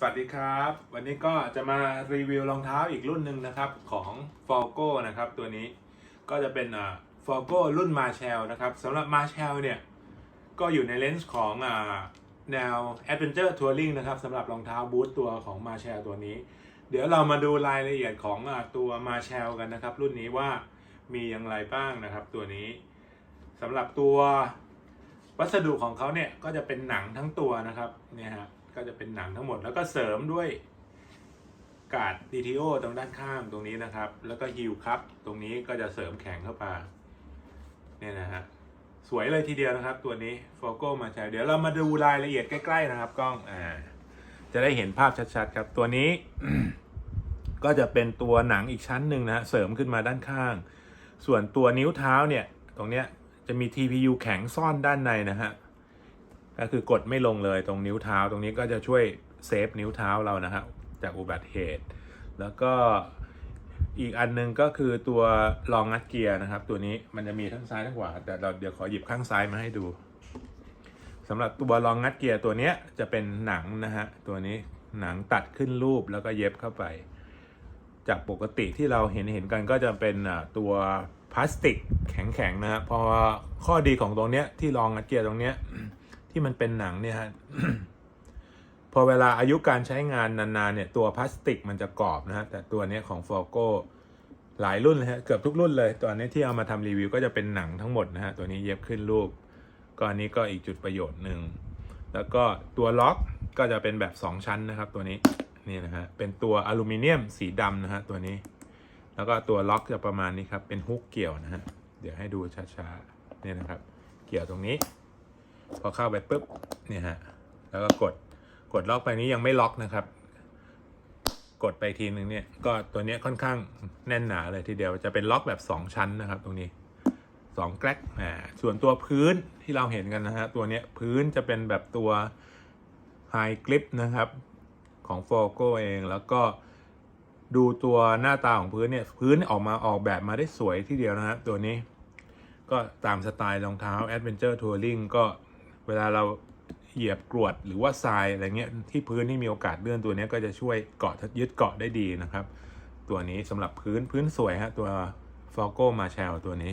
สวัสดีครับ วันนี้ก็จะมารีวิวรองเท้าอีกรุ่นหนึ่งนะครับของ f o r g o นะครับตัวนี้ก็จะเป็นอ่า f o r g o รุ่น Marshall นะครับสำหรับ Marshall เนี่ยก็อยู่ในเลนส์ของอ่าแนว Adventure Touring นะครับสำหรับรองเท้าบูทตัวของ Marshall ตัวนี้ เดี๋ยวเรามาดูรายละเอียดของอาตัว Marshall กันนะครับ รุ่นนี้ว่ามีอย่างไรบ้างนะครับ ตัวนี้สำหรับตัววัสดุของเขาเนี่ยก็จะเป็นหนังทั้งตัวนะครับเนี่ยฮะ ก็จะเป็นหนังทั้งหมด แล้วก็เสริมด้วยกาด DTO ตรงด้านข้างตรงนี้นะครับ แล้วก็ฮิลครับ ตรงนี้ก็จะเสริมแข็งเข้าไปเนี่ยนะฮะสวยเลยทีเดียวนะครับ ตัวนี้โฟโก้มาใช้เดี๋ยวเรามาดูรายละเอียดใกล้ ๆนะครับกล้องอ่าจะได้เห็นภาพชัดๆครับตัวนี้ก็จะเป็นตัวหนังอีกชั้นหนึ่งนะฮะเสริมขึ้นมาด้านข้าง ส่วนตัวนิ้วเท้าเนี่ย ตรงเนี้ยจะมี TPU แข็งซ่อนด้านในนะฮะ ก็คือกดไม่ลงเลยตรงนิ้วเท้า ตรงนี้ก็จะช่วยเซฟนิ้วเท้าเรานะฮะจากอุบัติเหตุ แล้วก็อีกอันหนึงก็คือตัวรองงัดเกียร์นะครับ ตัวนี้มันจะมีทั้งซ้ายทั้งขวาแต่เราเดี๋ยวขอหยิบข้างซ้ายมาให้ดูสำหรับตัวรองงัดเกียร์ตัวนี้จะเป็นหนังนะฮะตัวนี้หนังตัดขึ้นรูปแล้วก็เย็บเข้าไป จากปกติที่เราเห็นเห็นกันก็จะเป็นตัวพลาสติกแข็งๆนะฮะเพอข้อดีของตรงเนี้ยที่รองงัดเกียร์ตรงเนี้ย ที่มันเป็นหนังเนี่ยฮะพอเวลาอายุการใช้งานนานๆเนี่ยตัวพลาสติกมันจะกรอบนะฮะแต่ตัวนี้ของ f o r g o หลายรุ่นเลยฮะเกือบทุกรุ่นเลยตัวนี้ที่เอามาทำรีวิวก็จะเป็นหนังทั้งหมดนะฮะตัวนี้เย็บขึ้นรูปก็อันนี้ก็อีกจุดประโยชน์หนึ่งแล้วก็ตัวล็อกก็จะเป็นแบบ 2 ชั้นนะครับตัวนี้นี่นะฮะเป็นตัวอลูมิเนียมสีดำนะฮะตัวนี้ แล้วก็ตัวล็อกจะประมาณนี้ครับเป็นฮุกเกี่ยวนะฮะเดี๋ยวให้ดูช้าๆนี่นะครับ เกี่ยวตรงนี้ พอเข้าไปปุ๊บเนี่ยฮะแล้วก็กดกดล็อกไปนี้ยังไม่ล็อกนะครับ กดไปทีนึงเนี่ยก็ตัวเนี้ยค่อนข้างแน่นหนาเลยทีเดียวจะเป็นล็อกแบบ 2 ชั้นนะครับ ตรงนี้สองแกลกอ่าส่วนตัวพื้นที่เราเห็นกันนะฮะตัวเนี้ยพื้นจะเป็นแบบตัว High Grip นะครับของ f o r g o เองแล้วก็ดูตัวหน้าตาของพื้นเนี่ย พื้นออกมาออกแบบมาได้สวยทีเดียวนะฮะตัวนี้ ก็ตามสไตล์รองเท้า Adventure Touring ก็ เวลาเราเหยียบกรวดหรือว่าทรายอะไรเงี้ยที่พื้นที่มีโอกาสเลื่อนตัวนี้ก็จะช่วยเกาะยึดเกาะได้ดีนะครับ ตัวนี้สำหรับพื้นพื้นสวยฮะตัว f o r g o Marshall ตัวนี้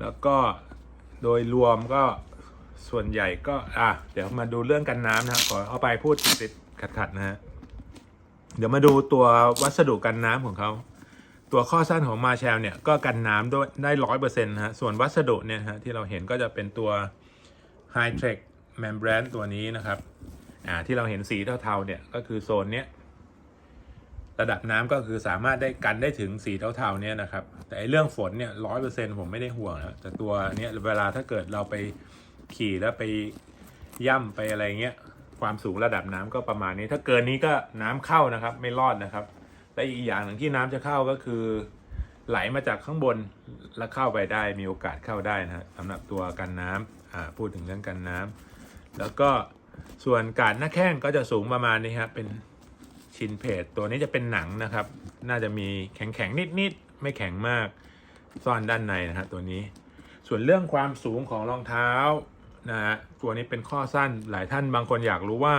แล้วก็โดยรวมก็ส่วนใหญ่ก็อะเดี๋ยวมาดูเรื่องกันน้ำนะฮะขอเอาไปพูดติดๆขัดๆนะฮะเดี๋ยวมาดูตัววัสดุกันน้ำของเขา ตัวข้อสั้นของมาแชลเนี่ยก็กันน้ำด้วยได้ร้อยเปอร์เซ็นต์ฮะส่วนวัสดุเนี่ยฮะที่เราเห็นก็จะเป็นตัว High Tech m e m b r a n ตัวนี้นะครับอ่าที่เราเห็นสีเทาๆเนี่ยก็คือโซนเนี้ยระดับน้ำก็คือสามารถได้กันได้ถึงสีเทาๆเนี่ยนะครับแต่ไอเรื่องฝนเนี่ยร้อยเปอร์เซ็นผมไม่ได้ห่วงนะแต่ตัวเนี้ยเวลาถ้าเกิดเราไปขี่แล้วไปย่ำไปอะไรเงี้ยความสูงระดับน้ำก็ประมาณนี้ ถ้าเกินนี้ก็น้ำเข้านะครับไม่รอดนะครับ และอีกอย่างหนึ่งที่น้ำจะเข้าก็คือ ไหลมาจากข้างบนแล้วเข้าไปได้มีโอกาสเข้าได้นะสำหรับตัวกันน้ำอ่า พูดถึงเรื่องกันน้ำแล้วก็ส่วนการหน้าแข้งก็จะสูงประมาณนี้ครับเป็นชินเพจตัวนี้จะเป็นหนังนะครับ น่าจะมีแข็งแข็งๆนิดๆไม่แข็งมากซ่อนด้านในนะฮะตัวนี้ ส่วนเรื่องความสูงของรองเท้านะฮะตัวนี้เป็นข้อสั้นหลายท่านบางคนอยากรู้ว่า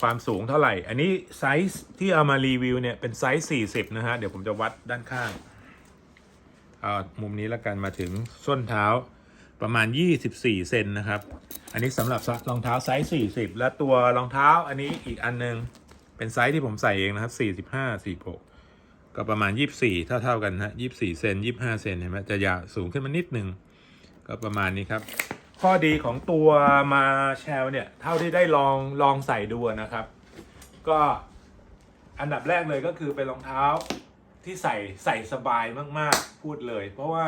ความสูงเท่าไหร่ อันนี้ไซส์ที่เอามารีวิวเนี่ยเป็นไซส์ 40 นะฮะ เดี๋ยวผมจะวัดด้านข้าง เอามุมนี้แล้วกันมาถึงส้นเท้า ประมาณ 24 เซนนะครับ อันนี้สำหรับรองเท้าไซส์ 40 และตัวรองเท้าอันนี้อีกอันนึง เป็นไซส์ที่ผมใส่เองนะครับ 45 46 ก็ประมาณ 24 เท่าเท่าๆกันนะฮะ24 เซน25 เซนเห็นไหมจะยาวสูงขึ้นมานิดนึง ก็ประมาณนี้ครับ ข้อดีของตัวมาแชลเนี่ย เท่าที่ได้ลองลองใส่ดูนะครับ ก็อันดับแรกเลยก็คือเป็นรองเท้าที่ใส่ใส่สบายมากๆพูดเลย เพราะว่า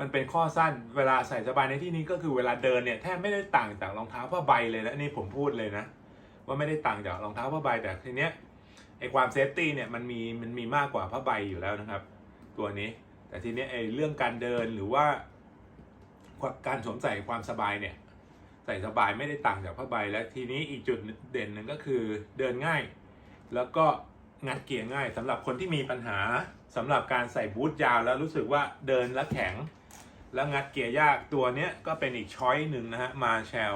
มันเป็นข้อสั้นเวลาใส่สบายในที่นี้ก็คือเวลาเดินเนี่ยแทบไม่ได้ต่างจากรองเท้าผ้าใบเลยนะนี่ผมพูดเลยนะ ว่าไม่ได้ต่างจากรองเท้าผ้าใบแต่ทีเนี้ยไอความเซฟตี้เนี่ยมันมีมันมีมากกว่าผ้าใบอยู่แล้วนะครับ ตัวนี้ แต่ทีเนี้ยไอเรื่องการเดินหรือว่า การสวมใส่ความสบายเนี่ย ใส่สบายไม่ได้ต่างจากผ้าใบและทีนี้อีกจุดเด่นหนึ่งก็คือเดินง่าย แล้วก็งัดเกียร์ง่ายสำหรับคนที่มีปัญหาสำหรับการใส่บูทยาวแล้วรู้สึกว่าเดินแล้วแข็ง แล้วงัดเกียร์ยากตัวเนี้ยก็เป็นอีกช้อยหนึ่งนะฮะมาแชล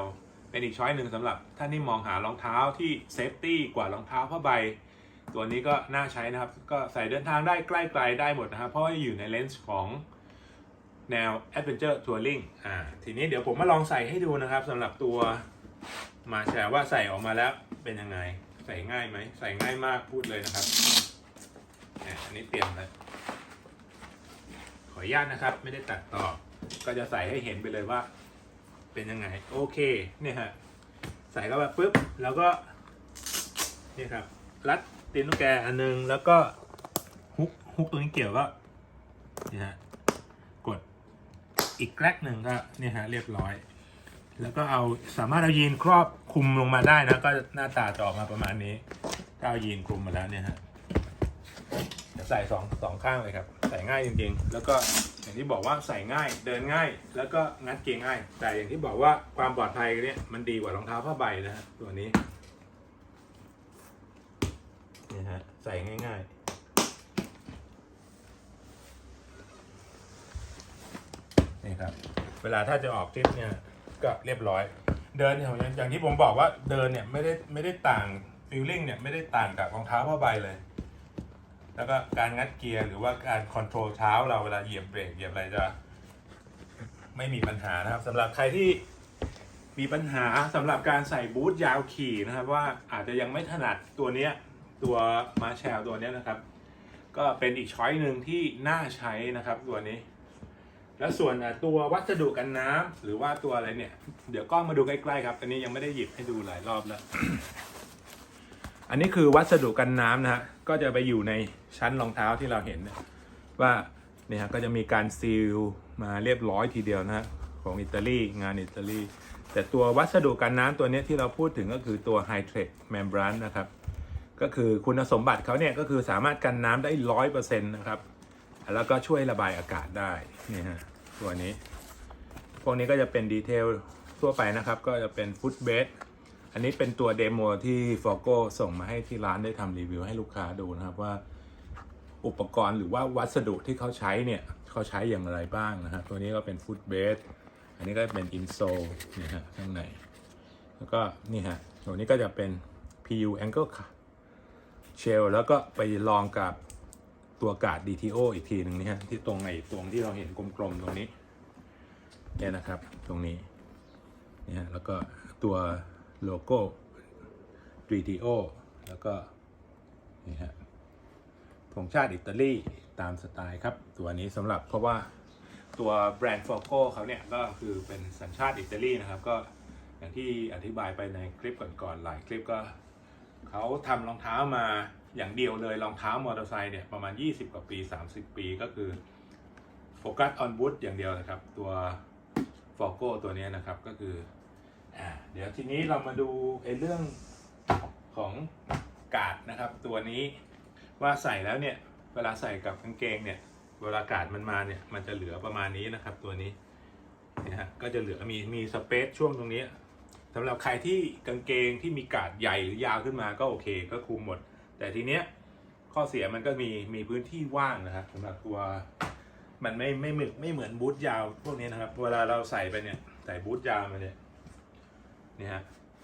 เป็นอีกช้อยหนึ่งสำหรับท่านที่มองหารองเท้าที่เซฟตี้กว่ารองเท้าผ้าใบ ตัวนี้ก็น่าใช้นะครับ ก็ใส่เดินทางได้ใกล้ไกลได้หมดนะครับเพราะว่าอยู่ในเลนส์ของแนว Adventure Touring อ่าทีนี้เดี๋ยวผมมาลองใส่ให้ดูนะครับสำหรับตัวมาแชร์ว่าใส่ออกมาแล้วเป็นยังไง ใส่ง่ายไหม ใส่ง่ายมากพูดเลยนะครับอะอันนี้เตรียมเลย ออนุญาตนะครับ ไม่ได้ตัดต่อ ก็จะใส่ให้เห็นไปเลยว่า เป็นยังไง โอเค เนี่ยฮะ ใส่เข้าไปปุ๊บ แล้วก็ นี่ครับ รัดตีนตุ๊กแกอันนึง แล้วก็ฮุกฮุกตรงนี้เกี่ยวก็นี่ฮะ กดอีกแกลกหนึ่งก็เนี่ยฮะ เรียบร้อย แล้วก็เอาสามารถเอายีนครอบคลุมลงมาได้นะ ก็หน้าตาจะออกมาประมาณนี้ถ้าเอายีนคลุมมาแล้วเนี่ยฮะ ใส่สองสองข้างเลยครับ ใส่ง่ายจริงๆ แล้วก็อย่างที่บอกว่าใส่ง่ายเดินง่าย แล้วก็งัดเกงง่าย แต่อย่างที่บอกว่าความปลอดภัยเนี่ยมันดีกว่ารองเท้าผ้าใบนะฮะตัวนี้นี่ฮะใส่ง่ายๆนี่ครับเวลาถ้าจะออกทริปเนี่ยก็เรียบร้อย เดินเนี่ยอย่างอย่างที่ผมบอกว่าเดินเนี่ยไม่ได้ไม่ได้ต่างฟิลลิ่งเนี่ยไม่ได้ต่างกับรองเท้าผ้าใบเลย แล้วก็การงัดเกียร์หรือว่าการคอนโทรลเท้าเราเวลาเหยียบเบรกเหยียบอะไรจะไม่มีปัญหานะครับสำหรับใครที่มีปัญหาสำหรับการใส่บูทยาวขี่นะครับ ว่าอาจจะยังไม่ถนัดตัวเนี้ยตัวมาแชลตัวเนี้ยนะครับ ก็เป็นอีกช้อยหนึ่งที่น่าใช้นะครับตัวนี้ แล้วส่วนตัววัสดุกันน้ำหรือว่าตัวอะไรเนี่ย เดี๋ยวกล้องมาดูใกล้ๆครับอันนี้ยังไม่ได้หยิบให้ดูหลายรอบแล้ว อันนี้คือวัสดุกันน้ำนะฮะก็จะไปอยู่ในชั้นรองเท้าที่เราเห็นนี่ยว่าเนี่ยฮะก็จะมีการซีลมาเรียบร้อยทีเดียวนะฮะของอิตาลีงานอิตาลีแต่ตัววัสดุกันน้ำตัวนี้ที่เราพูดถึงก็คือตัว High t r e c Membrane นะครับก็คือคุณสมบัติเขาเนี่ยก็คือสามารถกันน้ำได้ร้อยเปอร์เซ็นต์นะครับแล้วก็ช่วยระบายอากาศได้นี่ฮะตัวนี้ พวกนี้ก็จะเป็นดีเทลทั่วไปนะครับ ก็จะเป็นฟุตเบส อันนี้เป็นตัวเดโมที่ฟอโกส่งมาให้ที่ร้านได้ทำรีวิวให้ลูกค้าดูนะครับว่า อุปกรณ์หรือว่าวัสดุที่เขาใช้เนี่ยเขาใช้อย่างไรบ้างนะฮะตัวนี้ก็เป็นฟุตเบสอันนี้ก็เป็นอินโซลนี่ฮะข้างใน แล้วก็นี่ฮะตัวนี้ก็จะเป็น PU Angle Shell แล้วก็ไปลองกับตัวกาด DTO อีกทีหนึ่งนี่ฮะที่ตรงไหนตรงที่เราเห็นกลมๆตรงนี้เนี่ยนะครับตรงนี้เนี่ยฮะแล้วก็ตัว โลโก้ DTO แล้วก็นี่ฮะธงชาติอิตาลีตามสไตล์ครับ ตัวนี้สำหรับเพราะว่าตัวแบรนด์ฟอโก้เขาเนี่ยก็คือเป็นสัญชาติอิตาลีนะครับ ก็อย่างที่อธิบายไปในคลิปก่อนๆหลายคลิปก็เขาทำรองเท้ามาอย่างเดียวเลยรองเท้ามอเตอร์ไซค์เนี่ยประมาณ 20 กว่าปี 30 ปีก็คือโฟกัสออนบูทอย่างเดียวนะครับ ตัวฟอโก้ตัวนี้นะครับก็คือ เดี๋ยวทีนี้เรามาดูไอ้เรื่องของกาดนะครับ ตัวนี้ว่าใส่แล้วเนี่ยเวลาใส่กับกางเกงเนี่ยเวลากาดมันมาเนี่ยมันจะเหลือประมาณนี้นะครับ ตัวนี้นี่ยฮะก็จะเหลือมีมีสเปซช่วงตรงนี้สำหรับใครที่กางเกงที่มีกาดใหญ่หรือยาวขึ้นมาก็โอเคก็คุมหมด แต่ทีเนี้ยข้อเสียมันก็มีมีพื้นที่ว่างนะครับสำหรับตัวมันไม่ไม่เหมือนไม่เหมือนบูทยาวพวกนี้นะครับ เวลาเราใส่ไปเนี่ยใส่บูทยาวมาเนี่ย นี่ฮะ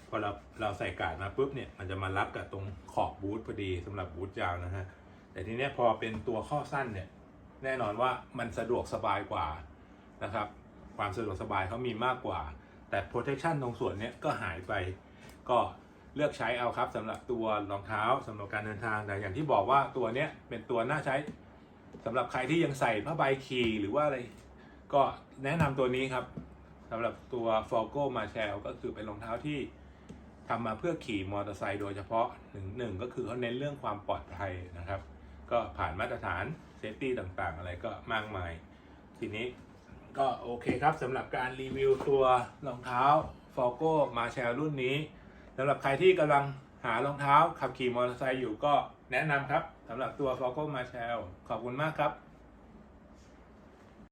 พอเราเราใส่กาดมาปุ๊บเนี่ยมันจะมารับกับตรงขอบบูทพอดีสำหรับบูทยาวนะฮะแต่ทีเนี้ยพอเป็นตัวข้อสั้นเนี่ยแน่นอนว่ามันสะดวกสบายกว่านะครับความสะดวกสบายเขามีมากกว่า แต่ protection ตรงส่วนเนี้ยก็หายไป ก็เลือกใช้เอาครับสำหรับตัวรองเท้าสำหรับการเดินทางแต่อย่างที่บอกว่าตัวเนี้ยเป็นตัวน่าใช้สำหรับใครที่ยังใส่ผ้าใบขี่หรือว่าอะไรก็แนะนำตัวนี้ครับ สำหรับตัว f o r g o Marshall ก็คือเป็นรองเท้าที่ทำมาเพื่อขี่มอเตอร์ไซค์โดยเฉพาะหนึ่งหนึ่งก็คือเขาเน้นเรื่องความปลอดภัยนะครับ ก็ผ่านมาตรฐานเซฟตี้ต่างๆ อะไรก็มากมาย ทีนี้ก็โอเคครับสำหรับการรีวิวตัวรองเท้า f o r g o Marshall รุ่นนี้สำหรับใครที่กำลังหารองเท้าขับขี่มอเตอร์ไซค์อยู่ก็แนะนำครับสำหรับตัว f o r g o Marshall ขอบคุณมากครับ